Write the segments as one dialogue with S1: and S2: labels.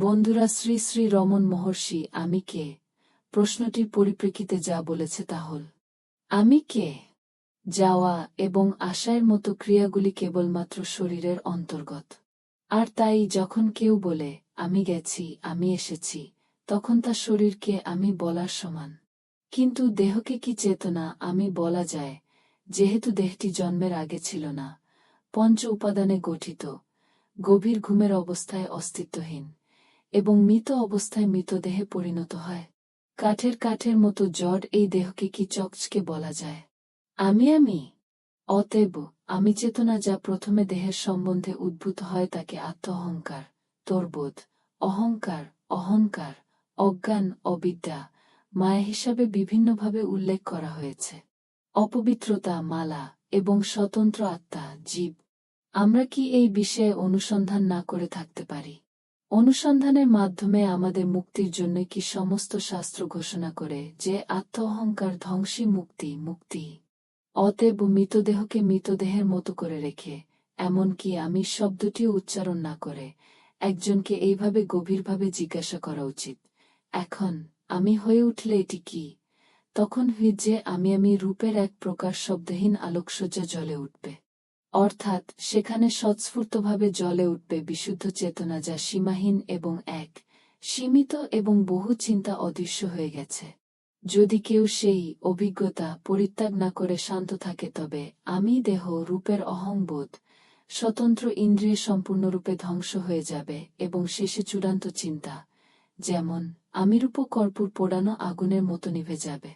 S1: বন্ধুরা শ্রী শ্রী রমন মহর্ষি, আমি কে? প্রশ্নটির পরিপ্রেক্ষিতে যা বলেছে তা হল, আমি কে? যাওয়া এবং আশায়ের মতো ক্রিয়াগুলি কেবলমাত্র শরীরের অন্তর্গত। আর তাই যখন কেউ বলে, আমি গেছি, আমি এসেছি, তখন তা শরীরকে আমি বলার সমান। কিন্তু দেহকে কি চেতনা, আমি বলা যায়, যেহেতু দেহটি জন্মের আগে ছিল না, পঞ্চ উপাদানে গঠিত, গভীর ঘুমের অবস্থায় অস্তিত্বহীন এবং মৃত অবস্থায় মৃতদেহে পরিণত হয়। কাঠের কাঠের মতো জড এই দেহকে কি চকচকে বলা যায়? আমি আমি। অতএব আমি চেতনা যা প্রথমে দেহের সম্বন্ধে উদ্ভূত হয় তাকে আত্ম অহংকার তোরবোধ, অহংকার অহংকার, অজ্ঞান, অবিদ্যা, মায়া হিসাবে বিভিন্নভাবে উল্লেখ করা হয়েছে। অপবিত্রতা, মালা এবং স্বতন্ত্র আত্মা, জীব। আমরা কি এই বিষয়ে অনুসন্ধান না করে থাকতে পারি? অনুসন্ধানের মাধ্যমে আমাদের মুক্তির জন্য কি সমস্ত শাস্ত্র ঘোষণা করে যে আত্ম অহংকার ধ্বংসী মুক্তি মুক্তি। অতএব মৃতদেহকে মৃতদেহের মতো করে রেখে, এমনকি আমি শব্দটিও উচ্চারণ না করে, একজনকে এইভাবে গভীরভাবে জিজ্ঞাসা করা উচিত। এখন, আমি হয়ে উঠলে এটি কি? তখন যে আমি আমি রূপের এক প্রকার শব্দহীন আলোকসজ্জা জ্বলে উঠবে। অর্থাৎ সেখানে স্বৎস্ফূর্তভাবে জ্বলে উঠবে বিশুদ্ধ চেতনা যা সীমাহীন এবং এক, সীমিত এবং বহু চিন্তা অদৃশ্য হয়ে গেছে। যদি কেউ সেই অভিজ্ঞতা পরিত্যাগ না করে শান্ত থাকে তবে আমি দেহ রূপের অহংবোধ, স্বতন্ত্র ইন্দ্রিয় সম্পূর্ণরূপে ধ্বংস হয়ে যাবে এবং শেষে চূড়ান্ত চিন্তা, যেমন আমিরূপ কর্পূর পোড়ানো আগুনের মতো নিভে যাবে।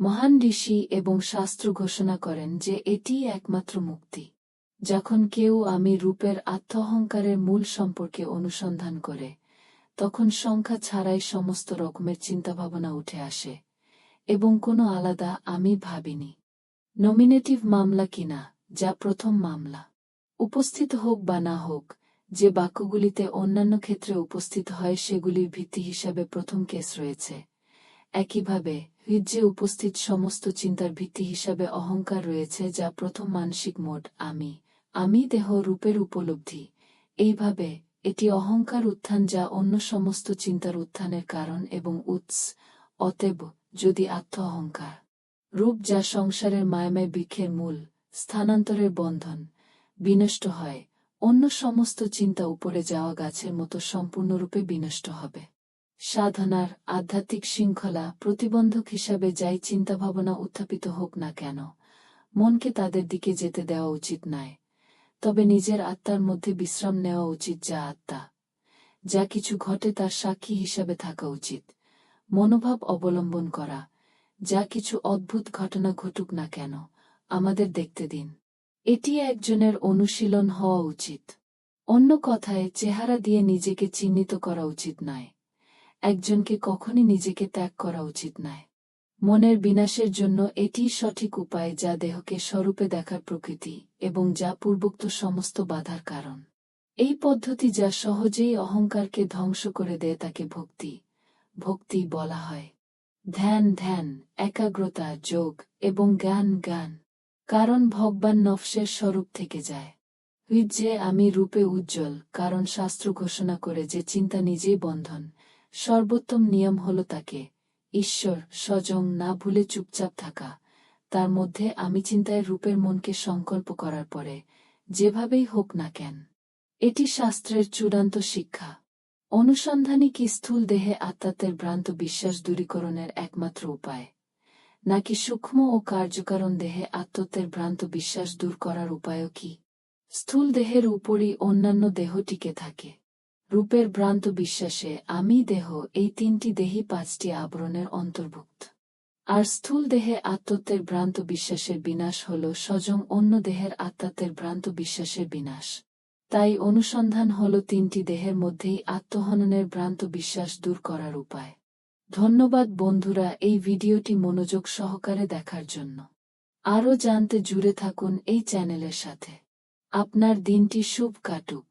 S1: মহান ঋষি এবং শাস্ত্র ঘোষণা করেন যে এটিই একমাত্র মুক্তি। যখন কেউ আমি রূপের আত্মহংকারের মূল সম্পর্কে অনুসন্ধান করে, তখন সংখ্যা ছাড়াই সমস্ত রকমের চিন্তাভাবনা উঠে আসে, এবং কোনো আলাদা আমি ভাবিনি। নমিনেটিভ মামলা কিনা, যা প্রথম মামলা। উপস্থিত হোক বা না হোক, যে বাক্যগুলিতে অন্যান্য ক্ষেত্রে উপস্থিত হয় সেগুলির ভিত্তি হিসাবে প্রথম কেস রয়েছে। একইভাবে, হৃদয়ে উপস্থিত সমস্ত চিন্তার ভিত্তি হিসাবে অহংকার রয়েছে যা প্রথম মানসিক মোড আমি। আমি দেহ রূপের উপলব্ধি। এইভাবে এটি অহংকার উত্থান যা অন্য সমস্ত চিন্তার উত্থানের কারণ এবং উৎস, অতএব যদি আত্ম অহংকার রূপ যা সংসারের মায়াময় বৃক্ষের মূল, স্থানান্তরের বন্ধন, বিনষ্ট হয়, অন্য সমস্ত চিন্তা উপরে যাওয়া গাছের মতো সম্পূর্ণরূপে বিনষ্ট হবে। সাধনার আধ্যাত্মিক শৃঙ্খলা প্রতিবন্ধক হিসাবে যাই চিন্তাভাবনা উত্থাপিত হোক না কেন, মনকে তাদের দিকে যেতে দেওয়া উচিত নয়। তবে নিজের আত্মার মধ্যে বিশ্রাম নেওয়া উচিত যা আত্মা। যা কিছু ঘটে তার সাক্ষী হিসাবে থাকা উচিত। মনোভাব অবলম্বন করা। যা কিছু অদ্ভুত ঘটনা ঘটুক না কেন, আমাদের দেখতে দিন। এটি একজনের অনুশীলন হওয়া উচিত। অন্য কথায়, চেহারা দিয়ে নিজেকে চিহ্নিত করা উচিত নয়। একজনকে কখনই নিজেকে ত্যাগ করা উচিত নয়। মনের বিনাশের জন্য এটি সঠিক উপায় যা দেহকে স্বরূপে দেখার প্রকৃতি এবং যা পূর্বোক্ত সমস্ত বাধার কারণ। এই পদ্ধতি যা সহজেই অহংকারকে ধ্বংস করে দেয় তাকে ভক্তি। ভক্তি বলা হয়। ধ্যান ধ্যান, একাগ্রতা, যোগ এবং জ্ঞান জ্ঞান। কারণ ভগবান নফসের স্বরূপ থেকে যায়। যে আমি রূপে উজ্জ্বল, কারণ শাস্ত্র ঘোষণা করে যে চিন্তা নিজেই বন্ধন। সর্বোত্তম নিয়ম হল তাকে ঈশ্বর স্বজং না ভুলে চুপচাপ থাকা। তার মধ্যে আমি চিন্তায় রূপের মনকে সংকল্প করার পরে, যেভাবেই হোক না কেন, এটি শাস্ত্রের চূড়ান্ত শিক্ষা। অনুসন্ধানী কি স্থূল দেহে আত্মাত্মের ভ্রান্ত বিশ্বাস দূরীকরণের একমাত্র উপায়? নাকি সূক্ষ্ম ও কার্যকারণ দেহে আত্মত্বের ভ্রান্ত বিশ্বাস দূর করার উপায়ও কি? স্থূল দেহের উপরই অন্যান্য দেহ টিকে থাকে। রূপের ভ্রান্ত বিশ্বাসে আমি দেহ এই তিনটি দেহি পাঁচটি আবরণের অন্তর্ভুক্ত। আর স্থূল দেহে আত্মত্বের ভ্রান্ত বিশ্বাসের বিনাশ হল স্বজং অন্য দেহের আত্মাত্মের ভ্রান্ত বিশ্বাসের বিনাশ। তাই অনুসন্ধান হল তিনটি দেহের মধ্যেই আত্মহননের ভ্রান্ত বিশ্বাস দূর করার উপায়। ধন্যবাদ বন্ধুরা এই ভিডিওটি মনোযোগ সহকারে দেখার জন্য। আরও জানতে জুড়ে থাকুন এই চ্যানেলের সাথে। আপনার দিনটি শুভ কাটুক।